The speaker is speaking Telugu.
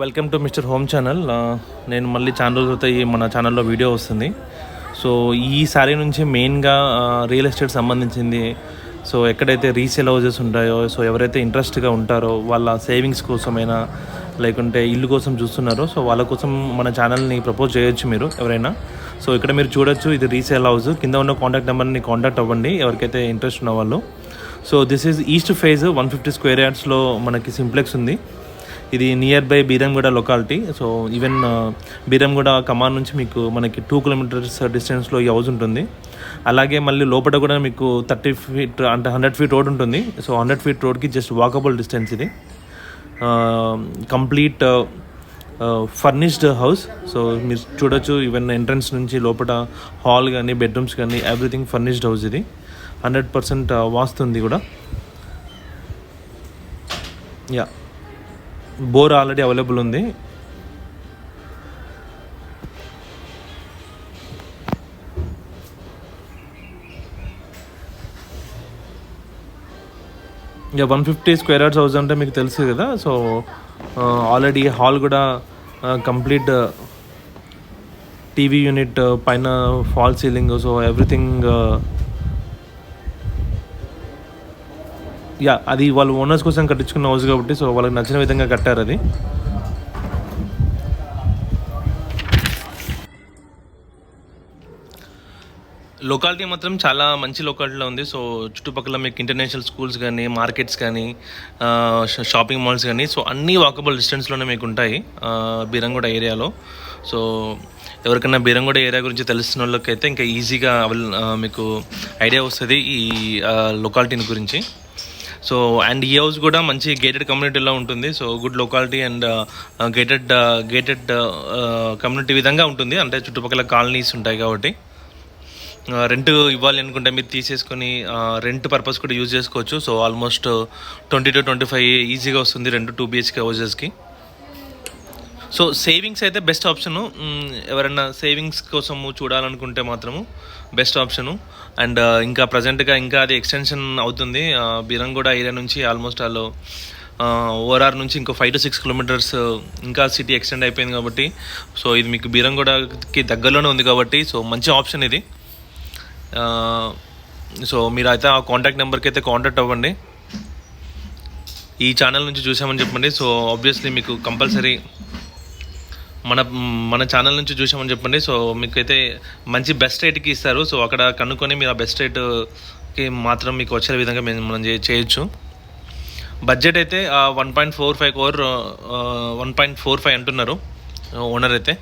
Welcome to Mister Home channel నేను మళ్ళీ చాలా రోజుల తర్వాత ఈ మన ఛానల్లో వీడియో వస్తుంది. సో ఈ సారీ నుంచి మెయిన్గా రియల్ ఎస్టేట్ సంబంధించింది. సో ఎక్కడైతే రీసేల్ హౌజెస్ ఉంటాయో సో ఎవరైతే ఇంట్రెస్ట్గా ఉంటారో వాళ్ళ సేవింగ్స్ కోసమైనా లేకుంటే ఇల్లు కోసం చూస్తున్నారో సో వాళ్ళ కోసం మన ఛానల్ని ప్రపోజ్ చేయొచ్చు మీరు ఎవరైనా. సో ఇక్కడ మీరు చూడొచ్చు ఇది రీసేల్ హౌస్ కింద ఉన్న కాంటాక్ట్ నెంబర్ని కాంటాక్ట్ అవ్వండి ఎవరికైతే ఇంట్రెస్ట్ ఉన్న వాళ్ళు. So this is east phase one fifty square యార్డ్స్లో మనకి సింప్లెక్స్ ఉంది. ఇది near by Beeramguda locality so even Beeramguda కమాన్ నుంచి మీకు మనకి టూ కిలోమీటర్స్ డిస్టెన్స్లో ఈ హౌస్ ఉంటుంది. అలాగే మళ్ళీ లోపల కూడా మీకు థర్టీ ఫీట్ అంటే హండ్రెడ్ ఫీట్ రోడ్ ఉంటుంది. సో హండ్రెడ్ ఫీట్ రోడ్కి జస్ట్ వాకబుల్ డిస్టెన్స్ ఇది. కంప్లీట్ ఫర్నిష్డ్ హౌస్ సో మీరు చూడొచ్చు ఈవెన్ ఎంట్రన్స్ నుంచి లోపల హాల్ కానీ బెడ్రూమ్స్ కానీ ఎవ్రీథింగ్ ఫర్నిష్డ్ హౌస్ ఇది. హండ్రెడ్ పర్సెంట్ వాస్తుంది కూడా. యా బోర్ ఆల్రెడీ అవైలబుల్ ఉంది. ఇక one fifty square yards house అంటే మీకు తెలుసు కదా సో ఆల్రెడీ హాల్ కూడా కంప్లీట్ టీవీ యూనిట్ పైన false ceiling so everything yeah అది వాళ్ళు ఓనర్స్ కోసం కట్టించుకున్న హౌస్ కాబట్టి సో వాళ్ళకి నచ్చిన విధంగా కట్టారు అది. లొకాలిటీ మాత్రం చాలా మంచి లొకాలిటీలో ఉంది. సో చుట్టుపక్కల మీకు ఇంటర్నేషనల్ స్కూల్స్ కానీ మార్కెట్స్ కానీ షాపింగ్ మాల్స్ కానీ సో అన్నీ వాకబుల్ డిస్టెన్స్లోనే మీకు ఉంటాయి బీరంగూడ ఏరియాలో. సో ఎవరికైనా బీరంగూడ ఏరియా గురించి తెలుస్తున్న వాళ్ళకైతే ఇంకా ఈజీగా మీకు ఐడియా వస్తుంది ఈ లొకాలిటీని గురించి. సో అండ్ ఈ హౌస్ కూడా మంచి గేటెడ్ కమ్యూనిటీలో ఉంటుంది. So good locality and gated gated community విధంగా ఉంటుంది. అంటే చుట్టుపక్కల కాలనీస్ ఉంటాయి కాబట్టి. Uh, రెంట్ ఇవ్వాలి అనుకుంటే మీరు తీసేసుకొని uh, రెంట్ పర్పస్ కూడా యూజ్ చేసుకోవచ్చు. So almost twenty to twenty five ఈజీగా వస్తుంది రెండు టూ బిహెచ్కే హౌజెస్కి సో సేవింగ్స్ అయితే బెస్ట్ ఆప్షను ఎవరైనా సేవింగ్స్ కోసము చూడాలనుకుంటే మాత్రము బెస్ట్ ఆప్షను అండ్ ఇంకా ప్రజెంట్గా ఇంకా అది ఎక్స్టెన్షన్ అవుతుంది. Uh, ఆ, బీరంగూడ ఏరియా నుంచి ఆల్మోస్ట్ వాళ్ళు ఓఆర్ఆర్ నుంచి ఇంకో ఫైవ్ టు సిక్స్ కిలోమీటర్స్ ఇంకా సిటీ ఎక్స్టెండ్ అయిపోయింది కాబట్టి సో ఇది మీకు బీరంగూడకి దగ్గరలోనే ఉంది కాబట్టి సో మంచి ఆప్షన్ ఇది. సో మీరు అయితే ఆ కాంటాక్ట్ నెంబర్కి అయితే కాంటాక్ట్ అవ్వండి. ఈ ఛానల్ నుంచి చూసామని చెప్పండి. సో ఆబ్వియస్లీ మీకు కంపల్సరీ మన మన ఛానల్ నుంచి చూసామని చెప్పండి. సో మీకైతే మంచి బెస్ట్ రేట్కి ఇస్తారు. సో అక్కడ కనుక్కొని మీరు ఆ బెస్ట్ రేట్కి మాత్రం మీకు వచ్చే విధంగా మేము మనం చేయొచ్చు. బడ్జెట్ అయితే one point four five crore one point four five అంటున్నారు ఓనర్ అయితే.